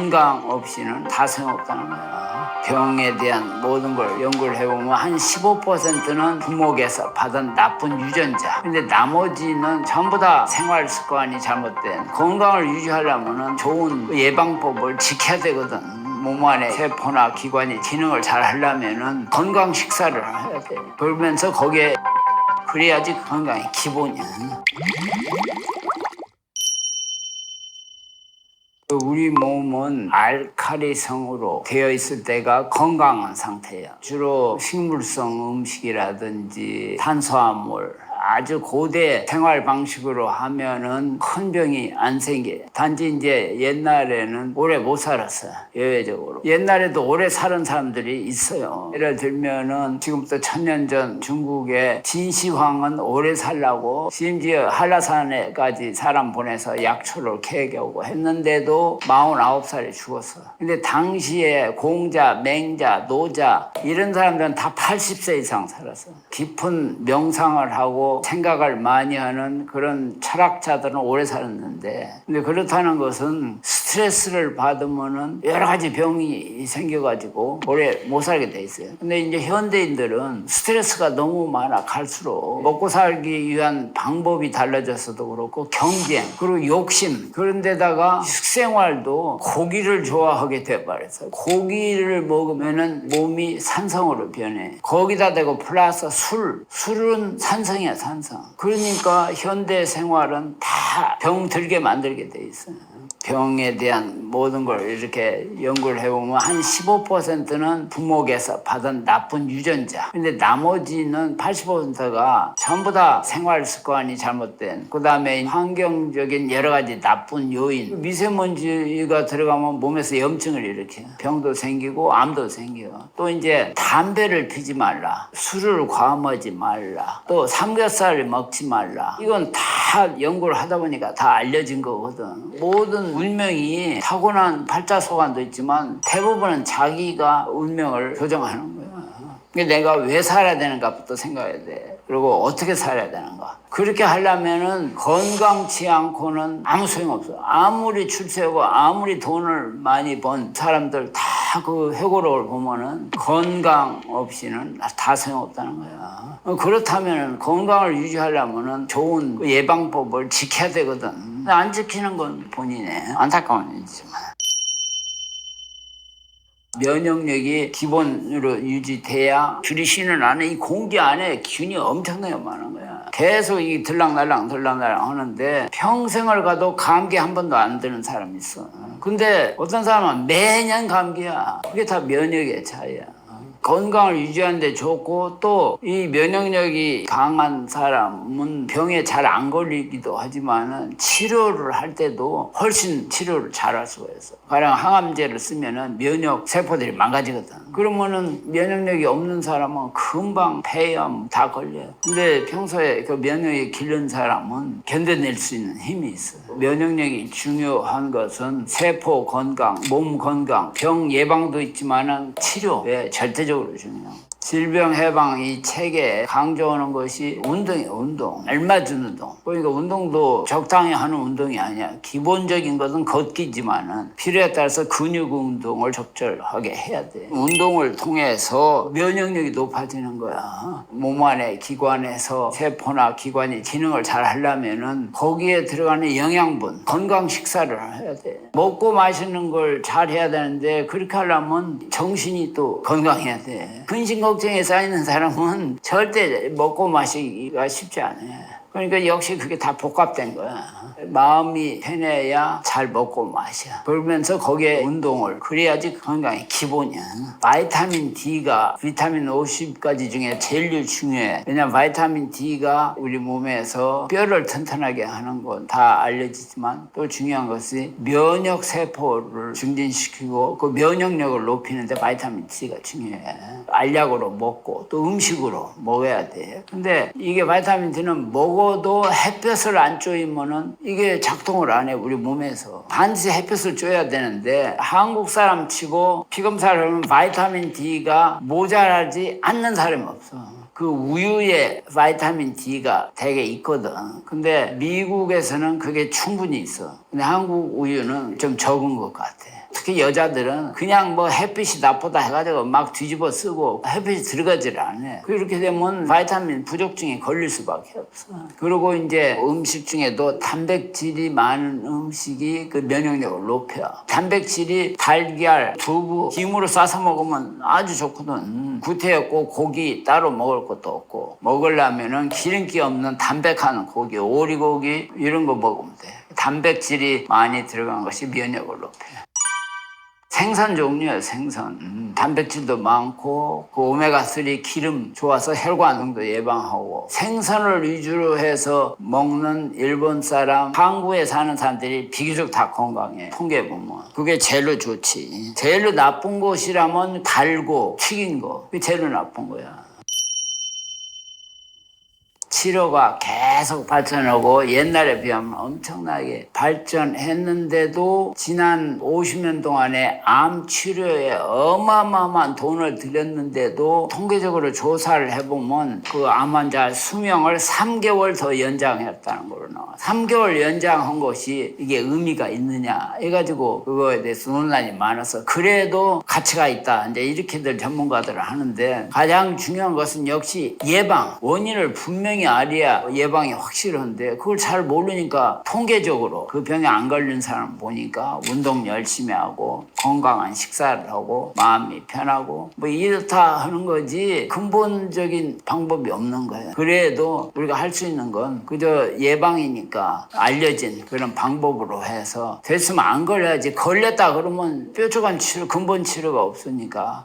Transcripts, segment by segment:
건강 없이는 다 소용 없다는 거야. 병에 대한 모든 걸 연구를 해보면 한 15%는 부모에게서 받은 나쁜 유전자. 근데 나머지는 전부 다 생활 습관이 잘못된 건강을 유지하려면 좋은 예방법을 지켜야 되거든. 몸 안에 세포나 기관이 기능을 잘 하려면은 건강 식사를 해야 돼. 그러면서 거기에 그래야지 건강이 기본이야. 우리 몸은 알카리성으로 되어 있을 때가 건강한 상태예요. 주로 식물성 음식이라든지 탄수화물 아주 고대 생활 방식으로 하면은 큰 병이 안 생겨요. 단지 이제 옛날에는 오래 못 살았어요. 예외적으로. 옛날에도 오래 사는 사람들이 있어요. 예를 들면은 지금부터 천년 전 중국의 진시황은 오래 살라고 심지어 한라산에까지 사람 보내서 약초를 캐겨오고 했는데도 49살에 죽었어. 근데 당시에 공자, 맹자, 노자 이런 사람들은 다 80세 이상 살았어. 깊은 명상을 하고 생각을 많이 하는 그런 철학자들은 오래 살았는데 근데 그렇다는 것은 스트레스를 받으면은 여러 가지 병이 생겨가지고 오래 못 살게 돼 있어요. 근데 이제 현대인들은 스트레스가 너무 많아 갈수록 먹고 살기 위한 방법이 달라졌어도 그렇고 경쟁 그리고 욕심 그런 데다가 식생활도 고기를 좋아하게 돼버렸어요. 고기를 먹으면은 몸이 산성으로 변해. 거기다 대고 플러스 술 술은 산성이야 산성. 그러니까 현대 생활은 다 병 들게 만들게 돼 있어요. 병에 대한 모든 걸 이렇게 연구를 해보면 한 15%는 부모에게서 받은 나쁜 유전자. 근데 나머지는 80%가 전부 다 생활 습관이 잘못된, 그 다음에 환경적인 여러 가지 나쁜 요인. 미세먼지가 들어가면 몸에서 염증을 일으켜요. 병도 생기고 암도 생겨요. 또 이제 담배를 피지 말라. 술을 과음하지 말라. 또 삼겹살을 먹지 말라. 이건 다 연구를 하다 보니까 다 알려진 거거든. 모든 운명이 타고난 팔자소관도 있지만 대부분은 자기가 운명을 조정하는 거야. 그러니까 내가 왜 살아야 되는가부터 생각해야 돼. 그리고 어떻게 살아야 되는가. 그렇게 하려면은 건강치 않고는 아무 소용없어. 아무리 출세하고 아무리 돈을 많이 번 사람들 다 그 회고록을 보면은 건강 없이는 다 소용없다는 거야. 어, 그렇다면은 건강을 유지하려면은 좋은 그 예방법을 지켜야 되거든. 안 지키는 건 본인의 안타까운 일이지만. 면역력이 기본으로 유지돼야 줄이 쉬는 안에 이 공기 안에 균이 엄청나게 많은 거야. 계속 이 들락날락 들락날락 하는데 평생을 가도 감기 한 번도 안 드는 사람이 있어. 근데 어떤 사람은 매년 감기야. 그게 다 면역의 차이야. 건강을 유지하는데 좋고 또 이 면역력이 강한 사람은 병에 잘 안 걸리기도 하지만은 치료를 할 때도 훨씬 치료를 잘 할 수가 있어. 가령 항암제를 쓰면은 면역 세포들이 망가지거든. 그러면은 면역력이 없는 사람은 금방 폐염 다 걸려요. 근데 평소에 그 면역이 기른 사람은 견뎌낼 수 있는 힘이 있어. 면역력이 중요한 것은 세포 건강, 몸 건강, 병 예방도 있지만은 치료에 절대적으로 중요해요. 질병 해방 이 책에 강조하는 것이 운동이에요, 운동. 알맞은 운동. 그러니까 운동도 적당히 하는 운동이 아니야. 기본적인 것은 걷기지만은 필요에 따라서 근육 운동을 적절하게 해야 돼. 운동을 통해서 면역력이 높아지는 거야. 몸 안의 기관에서 세포나 기관이 기능을 잘 하려면은 거기에 들어가는 영양분, 건강 식사를 해야 돼. 먹고 마시는 걸 잘 해야 되는데 그렇게 하려면 정신이 또 건강해야 돼. 근심 걱 정에 쌓이는 사람은 절대 먹고 마시기가 쉽지 않아요. 그러니까 역시 그게 다 복합된 거야. 마음이 편해야 잘 먹고 마셔. 그러면서 거기에 운동을. 그래야지 건강의 기본이야. 바이타민 D가 비타민 50가지 중에 제일 중요해. 왜냐면 바이타민 D가 우리 몸에서 뼈를 튼튼하게 하는 건 다 알려지지만 또 중요한 것이 면역 세포를 증진시키고 그 면역력을 높이는데 바이타민 D가 중요해. 알약으로 먹고 또 음식으로 먹어야 돼. 근데 이게 바이타민 D는 먹어 도 햇볕을 안 쬐면은 이게 작동을 안 해, 우리 몸에서. 반드시 햇볕을 쬐야 되는데 한국 사람 치고 피검사를 하면 바이타민 D가 모자라지 않는 사람이 없어. 그 우유에 바이타민 D가 되게 있거든. 근데 미국에서는 그게 충분히 있어. 근데 한국 우유는 좀 적은 것 같아. 특히 여자들은 그냥 뭐 햇빛이 나쁘다 해가지고 막 뒤집어 쓰고 햇빛이 들어가질 않아. 그렇게 되면 바이타민 부족증에 걸릴 수밖에 없어. 그리고 이제 음식 중에도 단백질이 많은 음식이 그 면역력을 높여. 단백질이 달걀, 두부, 김으로 싸서 먹으면 아주 좋거든. 구태였고 고기 따로 먹을 것도 없고 먹으려면은 기름기 없는 담백한 고기, 오리고기 이런 거 먹으면 돼. 단백질이 많이 들어간 것이 면역을 높여요. 생선 종류예요, 생선. 음, 단백질도 많고, 그 오메가3 기름 좋아서 혈관응도 예방하고, 생선을 위주로 해서 먹는 일본 사람, 항구에 사는 사람들이 비교적 다 건강해. 통계 보면. 그게 제일로 좋지. 제일로 나쁜 것이라면 달고, 튀긴 거. 그게 제일로 나쁜 거야. 치료가 계속 발전하고 옛날에 비하면 엄청나게 발전했는데도 지난 50년 동안에 암 치료에 어마어마한 돈을 들였는데도 통계적으로 조사를 해보면 그 암 환자 수명을 3개월 더 연장했다는 걸로 나와. 3개월 연장한 것이 이게 의미가 있느냐 해가지고 그거에 대해서 논란이 많아서 그래도 가치가 있다. 이제 이렇게들 전문가들은 하는데 가장 중요한 것은 역시 예방 원인을 분명히 알아야. 예방이 확실한데 그걸 잘 모르니까 통계적으로 그 병에 안 걸린 사람 보니까 운동 열심히 하고 건강한 식사를 하고 마음이 편하고 뭐 이렇다 하는 거지. 근본적인 방법이 없는 거예요. 그래도 우리가 할 수 있는 건 그저 예방이니까 알려진 그런 방법으로 해서 됐으면 안 걸려야지. 걸렸다 그러면 뾰족한 치료 근본 치료가 없으니까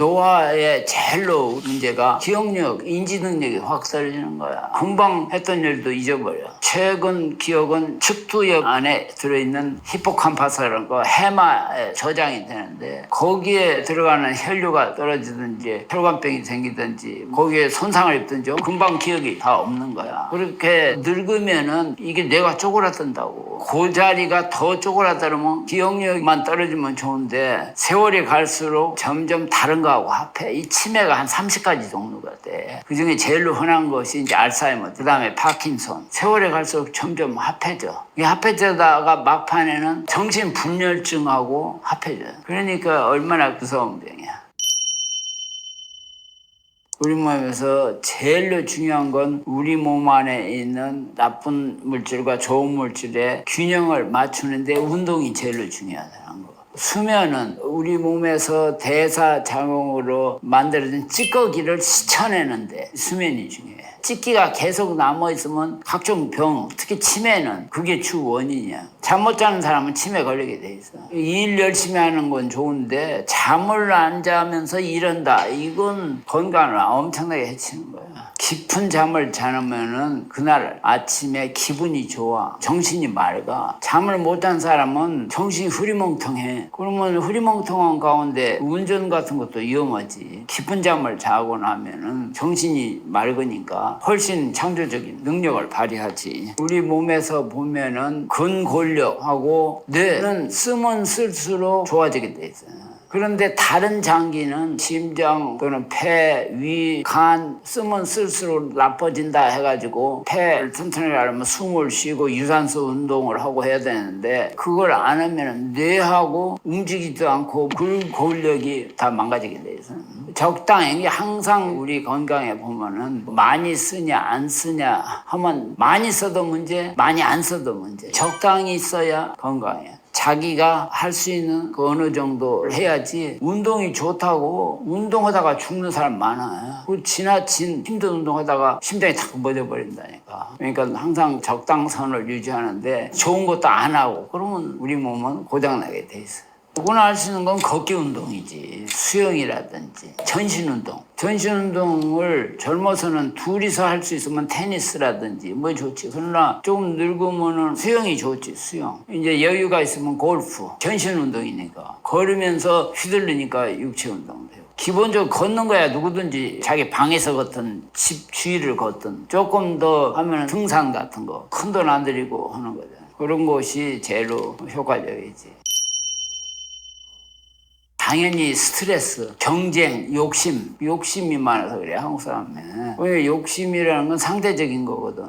노화의 제일로 문제가 기억력, 인지 능력이 확 떨어지는 거야. 금방 했던 일도 잊어버려. 최근 기억은 측두역 안에 들어있는 히포캄파스라는 거 해마에 저장이 되는데 거기에 들어가는 혈류가 떨어지든지 혈관병이 생기든지 거기에 손상을 입든지 금방 기억이 다 없는 거야. 그렇게 늙으면은 이게 뇌가 쪼그라든다고. 그 자리가 더 쪼그라들면 기억력만 떨어지면 좋은데 세월이 갈수록 점점 다른 거 하고 합해. 이 치매가 한 30가지 종류가 돼. 그 중에 제일로 흔한 것이 이제 알츠하이머, 그 다음에 파킨손. 세월이 갈수록 점점 합해져. 이 합해져다가 막판에는 정신 분열증하고 합해져요. 그러니까 얼마나 무서운 병이야. 우리 몸에서 제일로 중요한 건 우리 몸 안에 있는 나쁜 물질과 좋은 물질의 균형을 맞추는데 운동이 제일로 중요하다는 거. 수면은 우리 몸에서 대사작용으로 만들어진 찌꺼기를 씻어내는데 수면이 중요해. 찌기가 계속 남아있으면 각종 병, 특히 치매는 그게 주 원인이야. 잠 못 자는 사람은 치매 걸리게 돼 있어. 일 열심히 하는 건 좋은데 잠을 안 자면서 이런다. 이건 건강을 엄청나게 해치는 거야. 깊은 잠을 자면은 그날 아침에 기분이 좋아. 정신이 맑아. 잠을 못 잔 사람은 정신이 흐리멍텅해. 그러면 흐리멍텅한 가운데 운전 같은 것도 위험하지. 깊은 잠을 자고 나면은 정신이 맑으니까 훨씬 창조적인 능력을 발휘하지. 우리 몸에서 보면은 근골력하고 뇌는 쓰면 쓸수록 좋아지게 돼 있어요. 그런데 다른 장기는 심장 또는 폐, 위, 간 쓰면 쓸수록 나빠진다 해가지고 폐를 튼튼하게 하려면 숨을 쉬고 유산소 운동을 하고 해야 되는데 그걸 안 하면 뇌하고 움직이지도 않고 근골력이 다 망가지게 돼 있어요. 적당히 항상 우리 건강에 보면은 많이 쓰냐 안 쓰냐 하면 많이 써도 문제, 많이 안 써도 문제. 적당히 써야 건강해. 자기가 할 수 있는 그 어느 정도 해야지 운동이 좋다고 운동하다가 죽는 사람 많아요. 그 지나친 힘든 운동하다가 심장이 탁 멎어 버린다니까. 그러니까 항상 적당선을 유지하는데 좋은 것도 안 하고 그러면 우리 몸은 고장 나게 돼 있어요. 누구나 할 수 있는 건 걷기 운동이지. 수영이라든지 전신 운동. 전신 운동을 젊어서는 둘이서 할 수 있으면 테니스라든지 뭐 좋지. 그러나 조금 늙으면은 수영이 좋지. 수영. 이제 여유가 있으면 골프. 전신 운동이니까. 걸으면서 휘둘리니까 육체 운동 되고. 기본적으로 걷는 거야 누구든지 자기 방에서 걷든 집 주위를 걷든 조금 더 하면 등산 같은 거 큰 돈 안 들이고 하는 거잖아. 그런 것이 제일로 효과적이지. 당연히 스트레스, 경쟁, 욕심, 욕심이 많아서 그래 한국 사람은. 왜 욕심이라는 건 상대적인 거거든.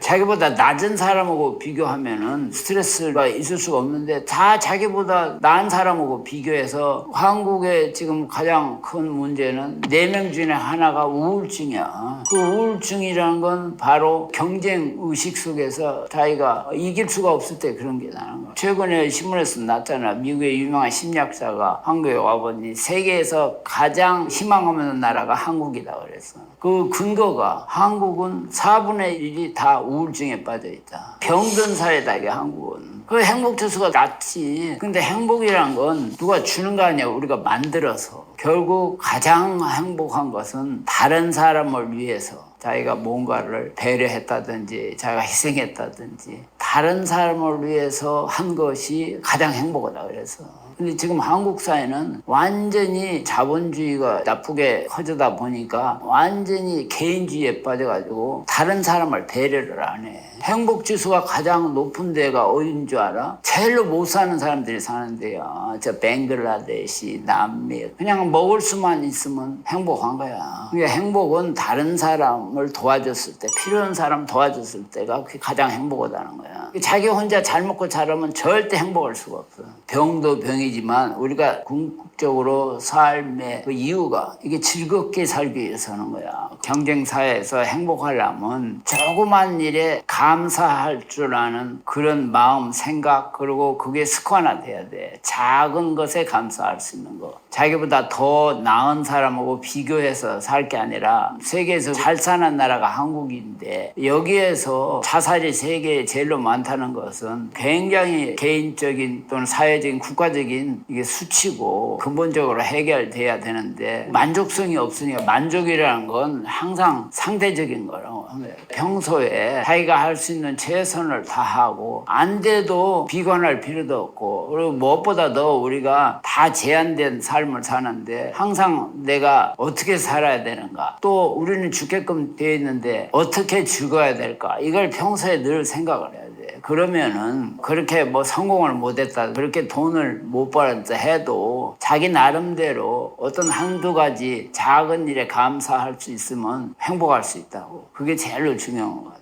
자기보다 낮은 사람하고 비교하면은 스트레스가 있을 수가 없는데 다 자기보다 나은 사람하고 비교해서 한국의 지금 가장 큰 문제는 네 명 중에 하나가 우울증이야. 그 우울증이라는 건 바로 경쟁 의식 속에서 자기가 이길 수가 없을 때 그런 게 나는 거야. 최근에 신문에서 났잖아. 미국의 유명한 심리학자가 한국에 와보니 세계에서 가장 희망하는 나라가 한국이다 그랬어. 그 근거가 한국은 4분의 1이 다 우울증에 빠져 있다. 병든 사회다 이게 한국은. 그 행복 지수가 낮지. 근데 행복이란 건 누가 주는 거 아니야. 우리가 만들어서. 결국 가장 행복한 것은 다른 사람을 위해서 자기가 뭔가를 배려했다든지 자기가 희생했다든지 다른 사람을 위해서 한 것이 가장 행복하다 그래서 근데 지금 한국 사회는 완전히 자본주의가 나쁘게 커져다 보니까 완전히 개인주의에 빠져가지고 다른 사람을 배려를 안 해. 행복 지수가 가장 높은 데가 어딘 줄 알아? 제일로 못 사는 사람들이 사는 데야. 저 벵글라데시, 남미. 그냥 먹을 수만 있으면 행복한 거야. 그게 행복은 다른 사람을 도와줬을 때, 필요한 사람 도와줬을 때가 가장 행복하다는 거야. 자기 혼자 잘 먹고 자라면 절대 행복할 수가 없어. 병도 병이 지만 우리가 궁극적으로 삶의 그 이유가 이게 즐겁게 살기 위해서 하는 거야. 경쟁 사회에서 행복하려면 조그만 일에 감사할 줄 아는 그런 마음, 생각 그리고 그게 습관화돼야 돼. 작은 것에 감사할 수 있는 거. 자기보다 더 나은 사람하고 비교해서 살 게 아니라 세계에서 잘 사는 나라가 한국인데 여기에서 자살이 세계에 제일로 많다는 것은 굉장히 개인적인 또는 사회적인 국가적인 이게 수치고 근본적으로 해결돼야 되는데 만족성이 없으니까 만족이라는 건 항상 상대적인 거라고 합니다. 평소에 자기가 할 수 있는 최선을 다하고 안 돼도 비관할 필요도 없고 그리고 무엇보다 더 우리가 다 제한된 삶을 사는데 항상 내가 어떻게 살아야 되는가 또 우리는 죽게끔 되어 있는데 어떻게 죽어야 될까 이걸 평소에 늘 생각을 돼. 그러면은 그렇게 뭐 성공을 못했다 그렇게 돈을 못 벌었다 해도 자기 나름대로 어떤 한두 가지 작은 일에 감사할 수 있으면 행복할 수 있다고 그게 제일 중요한 것 같아요.